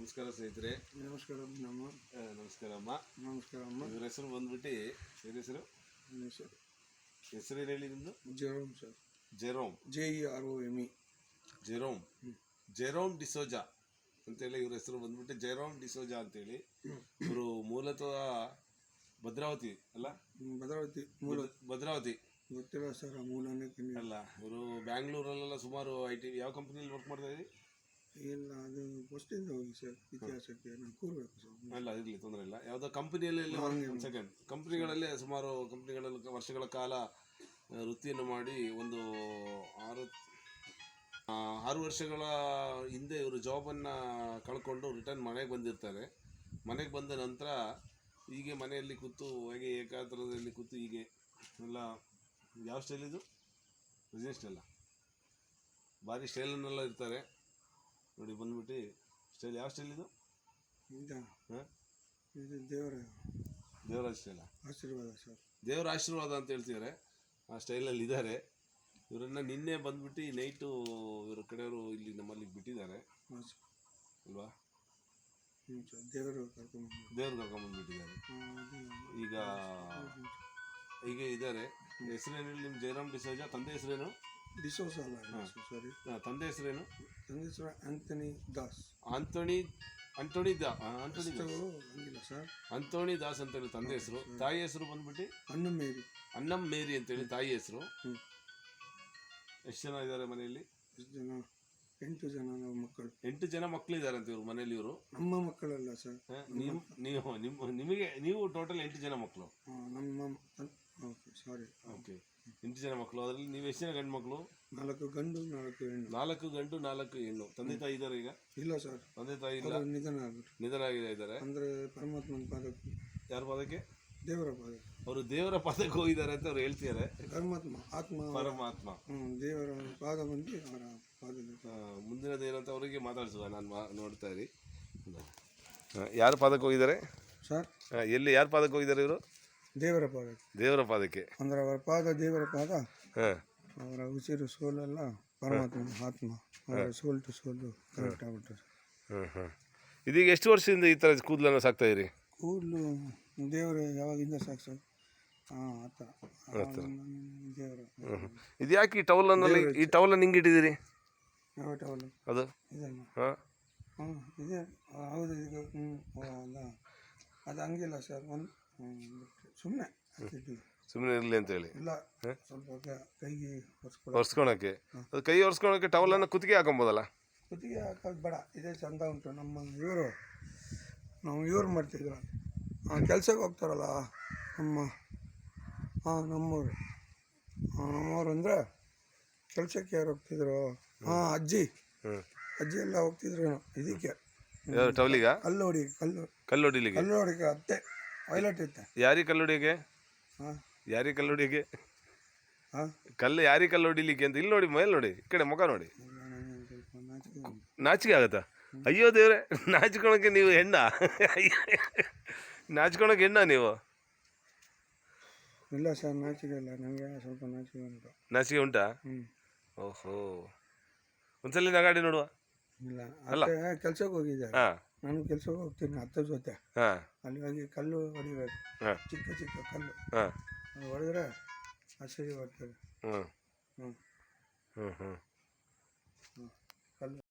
ನಮಸ್ಕಾರ ಸ್ನೇಹಿತರೆ. ನಮಸ್ಕಾರ ನಮ್ಮ ಆ, ನಮಸ್ಕಾರ ಅಮ್ಮ. ನಮಸ್ಕಾರ ಅಮ್ಮ. ಇವ್ರ ಹೆಸರು ಬಂದ್ಬಿಟ್ಟು ಇವ್ರ ಹೆಸರು? ಹೆಸರು ಏನು ಹೇಳಿ ನಿಮ್ದು? Jerome sir. Jerome. J E R O M E. Jerome. Jerome D'Souza ಅಂತೇಳಿ ಇವ್ರ ಹೆಸರು ಬಂದ್ಬಿಟ್ಟು ಜೆರೋಮ್ ಡಿಸೋಜಾ ಅಂತೇಳಿ. ಇವರು ಮೂಲತಃ ಭದ್ರಾವತಿ ಅಲ್ಲ? ಭದ್ರಾವತಿ ಮೂಲ ಭದ್ರಾವತಿ. ಗೊತ್ತಿಲ್ಲ ಸರ್ ಮೂಲನೇ ಅಲ್ಲ ಇವರು ಬ್ಯಾಂಗ್ಳೂರಲ್ಲೆಲ್ಲ ಸುಮಾರು ಐ ಟಿ ಯಾವ ಕಂಪ್ನಿಯಲ್ಲಿ ವರ್ಕ್ ಮಾಡ್ತಾ ಇದ್ದೀವಿ ಇಲ್ಲ ಅದು ಫಸ್ಟಿಂದ ಹೋಗಿ ಸರ್ ಇತಿಹಾಸಕ್ಕೆ ನಾನು ಕೂರಬೇಕು ಸರ್ ಇರಲಿ ತೊಂದರೆ ಇಲ್ಲ. ಯಾವುದೋ ಕಂಪನಿಯಲ್ಲಿ ಸೆಕೆಂಡ್ ಕಂಪ್ನಿಗಳಲ್ಲೇ ಸುಮಾರು ಕಂಪ್ನಿಗಳಲ್ಲಿ ವರ್ಷಗಳ ಕಾಲ ವೃತ್ತಿಯನ್ನು ಮಾಡಿ ಒಂದು ಆರು ಆರು ವರ್ಷಗಳ ಹಿಂದೆ ಇವರು ಜಾಬನ್ನು ಕಳ್ಕೊಂಡು ರಿಟರ್ನ್ ಮನೆಗೆ ಬಂದಿರ್ತಾರೆ. ಮನೆಗೆ ಬಂದ ನಂತರ ಹೀಗೆ ಮನೆಯಲ್ಲಿ ಕೂತು ಹಾಗೆ ಏಕಾತ್ರದಲ್ಲಿ ಕೂತು ಹೀಗೆ ಎಲ್ಲ ಯಾವ ಸ್ಟೈಲ್ ಇದು? ಬಿಸ್ನೆಸ್ ಸ್ಟೈಲ ಭಾರಿ ಸ್ಟೈಲನ್ನೆಲ್ಲ ಇರ್ತಾರೆ. ನೋಡಿ ಬಂದ್ಬಿಟ್ಟು ಸ್ಟೈಲ್ ಯಾವ ಸ್ಟೈಲ್ ಇದು? ಈಗ ಹಾಂ? ಇದು ದೇವರ ದೇವರ ಸ್ಟೈಲ ಆಶೀರ್ವಾದ ಸರ್. ದೇವರ ಆಶೀರ್ವಾದ ಅಂತ ಹೇಳ್ತಿದ್ದಾರೆ ಆ ಸ್ಟೈಲಲ್ಲಿ ಇದ್ದಾರೆ. ಇವರನ್ನ ನಿನ್ನೆ ಬಂದ್ಬಿಟ್ಟು ನೈಟು ಇವ್ರ ಕಡೆಯವರು ಇಲ್ಲಿ ನಮ್ಮಲ್ಲಿ ಬಿಟ್ಟಿದ್ದಾರೆ. ಹಾಂ ಸರ್. ಅಲ್ವಾ? ಹ್ಞೂ ಸರ್ ದೇವರು ಕರ್ಕೊಂಡು ದೇವ್ರು ಕರ್ಕೊಂಬಂದ್ಬಿಟ್ಟಿದ್ದಾರೆ ಈಗ ಹೀಗೆ ಇದ್ದಾರೆ. ಹೆಸರೇನು ನಿಮ್ಮ ಜಯರಾಮ್ ಡಿಸೋಜಾ? ತಂದೆ ಹೆಸರೇನು? ಡಿಸೋಸ್ ಅಲ್ಲ ಸಾರಿ ತಂದೆ ಹೆಸರೇನು ತಂದೆ ಹೆಸರು ಆಂಥನಿ ದಾಸ್ ಆಂಟೋನಿ ಅಂಟೋಣಿ ದಾ ಅಂಟೋಣಿ ದಾಸ್ ಹಂಗಿಲ್ಲ ಸರ್. ಅಂತೋಣಿ ದಾಸ್ ಅಂತೇಳಿ ತಂದೆ ಹೆಸರು. ತಾಯಿ ಹೆಸರು ಬಂದ್ಬಿಟ್ಟು? ಅನ್ನ ಮೇರಿ. ಅನ್ನಂ ಮೇರಿ ಅಂತೇಳಿ ತಾಯಿ ಹೆಸರು. ಎಷ್ಟು ಜನ ಇದ್ದಾರೆ ಮನೆಯಲ್ಲಿ? ಎಷ್ಟು ಜನ? ಎಂಟು ಜನ ನಾವು ಮಕ್ಕಳು. ಎಂಟು ಜನ ಮಕ್ಕಳಿದ್ದಾರೆ ಅಂತ ಇವರು ಮನೇಲಿ ಇವರು. ನಮ್ಮ ಮಕ್ಕಳಲ್ಲ ಸರ್. ನೀವು ನೀವು ನಿಮ್ಮ ನಿಮಗೆ ನೀವು ಟೋಟಲ್ ಎಂಟು ಜನ ಮಕ್ಕಳು. ನಮ್ಮ ಎಂಟು ಜನ ಮಕ್ಕಳು. ಅದರಲ್ಲಿ ನೀವು ಎಷ್ಟು ಜನ ಗಂಡು ಮಕ್ಕಳು ನಾಲ್ಕು ಗಂಡು ನಾಲ್ಕು ಹೆಣ್ಣು. ನಾಲ್ಕು ಗಂಡು ನಾಲ್ಕು ಹೆಣ್ಣು. ತಂದೆ ತಾಯಿ ಇದ್ದಾರೆ ಈಗ? ಇಲ್ಲ ಸರ್. ತಂದೆ ತಾಯಿ ಇಲ್ಲ. ಅವರು ನಿಧನ ಆಗ್ಬಿಟ್ರು ನಿಧನ ಆಗಿದೆ ಇದ್ದಾರೆ ಅಂದರೆ ಪರಮಾತ್ಮನ ಪಾದಕ್ಕೆ. ಯಾರ ಪಾದಕ್ಕೆ? ದೇವರ ಪಾದಕ್ಕೆ. ಅವರು ದೇವರ ಪಾದಕ್ಕೆ ಹೋಗಿದ್ದಾರೆ ಅಂತ ಅವ್ರು ಹೇಳ್ತಿದ್ದಾರೆ ಪರಮಾತ್ಮ ಆತ್ಮ. ಪರಮಾತ್ಮ. ಹ್ಮ್, ದೇವರ ಪಾದ ಬಂದು ಅವರ ಪಾದ ಮುಂದಿನ ಮುಂದಿನದು ಏನಂತ ಅವರಿಗೆ ಮಾತಾಡಿಸುವ ನಾನು ಮಾ ನೋಡ್ತಾ ಇರಿ. ಯಾರ ಪಾದಕ್ಕೆ ಹೋಗಿದ್ದಾರೆ? ಸರ್. ಆ, ಎಲ್ಲಿ ಯಾರ ಪಾದಕ್ಕೆ ಹೋಗಿದ್ದಾರೆ ಇವರು? ದೇವರ ಪಾದಕ್ಕೆ ದೇವರ ಪಾದಕ್ಕೆ. ಅಂದ್ರೆ ಅವರ ಪಾದ ದೇವರ ಪಾದ ಹಾಂ. ಅವರ ಉಸಿರು ಸೋಲೆಲ್ಲ ಪರಮಾತ್ಮ ಆತ್ಮ ಅವರ ಸೋಲ್ ಟು ಸೋಲು ಕರೆಕ್ಟ್ ಆಗ್ಬಿಟ್ಟು. ಹಾಂ ಹಾಂ. ಇದೀಗ ಎಷ್ಟು ವರ್ಷದಿಂದ ಈ ಥರ ಕೂದಲನ್ನು ಸಾಕ್ತಾ ಇರಿ ಕೂದಲು ದೇವರು ಯಾವಾಗಿಂದ ಸಾಕು ಸರ್ ಹಾಂ ಥರ. ದೇವರು? ಇದು ಯಾಕೆ ಈ ಟವಲನ್ನಲ್ಲಿ ಈ ಟವಲನ್ನು ಹಿಂಗೆ ಇಟ್ಟಿದ್ದೀರಿ? ಯಾವ ಟವಲ್? ಅದು? ಇದನ್ನು. ಹಾಂ. ಹ್ಞೂ ಇದೆ. ಹೌದು ಇದು. ಹ್ಞೂ ಅಲ್ಲ. ಅದು ಹಂಗಿಲ್ಲ ಸರ್. ಒಂದು ಸುಮ್ಮನೆ ಸುಮ್ಮನೆ ಇರಲಿ ಅಂತ ಹೇಳಿ ಇಲ್ಲ ಸ್ವಲ್ಪ ಕೈಗೆ ಒರೆಸ್ಕೊಳಕ್ಕೆ. ಅದು ಕೈ ಒರೆಸ್ಕೊಳಕ್ಕೆ ಟವಲನ್ನು ಕುತ್ತಿಗೆ ಹಾಕೊಬೋದಲ್ಲ? ಕುತ್ತಿಗೆ ಹಾಕೋದು ಬೇಡ ಇದೇ ಚಂದ ಉಂಟು. ನಮ್ಮ ಇವರು ನಾವು ಇವ್ರು ಮಾಡ್ತಿದ್ರು. ಕೆಲಸಕ್ಕೆ ಹೋಗ್ತಾರಲ್ಲ ನಮ್ಮ ಹಾಂ ನಮ್ಮೂರು ನಮ್ಮವ್ರು ಅಂದರೆ ಕೆಲಸಕ್ಕೆ ಯಾರು ಹೋಗ್ತಿದ್ರು? ಹಾಂ ಅಜ್ಜಿ. ಅಜ್ಜಿ ಎಲ್ಲ ಹೋಗ್ತಿದ್ರು ಇದಕ್ಕೆ. ಟವಲಿಗ ಕಲ್ಲು ಹೊಡಿ ಕಲ್ಲು ಕಲ್ಲು. ಹೊಡಿಲಿಕ್ಕೆ ಕಲ್ಲು ಹೊಡಿಕೆ ಅತ್ತೆ. ವೈಲೆಟ್ ಇತ್ತೆ ಯಾರಿ ಕಲ್ಲು ಯಾರಿ ಹಾಂ. ಯಾರಿಗೆ ಕಲ್ಲು ಹೊಡಿಯೋಕೆ ಹಾಂ. ಕಲ್ಲು ಯಾರಿಗೆ ಕಲ್ಲು ಹೊಡಿಲಿಕ್ಕೆ ಅಂತ ಇಲ್ಲಿ ನೋಡಿ ಮೇಲೆ ನೋಡಿ ಈ ಕಡೆ ಮುಖ ನೋಡಿ. ನಾಚಿಕೆ. ಆಗತ್ತಾ? ಅಯ್ಯೋ ದೇವ್ರೆ ನಾಚ್ಕೊಳಕ್ಕೆ ನೀವು ಹೆಣ್ಣ? ನಾಚ್ಕೊಳಕ್ಕೆ ಹೆಣ್ಣ ನೀವು? ಇಲ್ಲ ಸರ್ ನಾಚಿಕೆ ಇಲ್ಲ ನನಗೆ ಸ್ವಲ್ಪ ನಾಚಿಕೆ ಉಂಟು. ನಾಚಿಕೆ ಉಂಟಾ? ಓಹೋ. ಒಂದ್ಸಲ ನಗಾಡಿ ನೋಡುವ. ಇಲ್ಲ ಅಲ್ಲ. ಕೆಲ್ಸಕ್ಕೆ ಹೋಗಿದ್ದಾರೆ. ಹಾಂ. ನಾನು ಕೆಲಸಕ್ಕೆ ಹೋಗ್ತೀನಿ ಅತ್ತ ಜೊತೆ. ಹಾಂ. ಅಲ್ಲಿ ಹೋಗಿ ಕಲ್ಲು ಹೊಡಿಬೇಕು. ಹಾಂ. ಚಿಕ್ಕ ಚಿಕ್ಕ ಕಲ್ಲು. ಹಾಂ. ಹೊಡೆದ್ರೆ ಆಶ್ಚರ್ಯ ಬರ್ತದೆ. ಹ್ಞೂ ಹ್ಞೂ ಹ್ಞೂ ಹ್ಞೂ ಕಲ್ಲು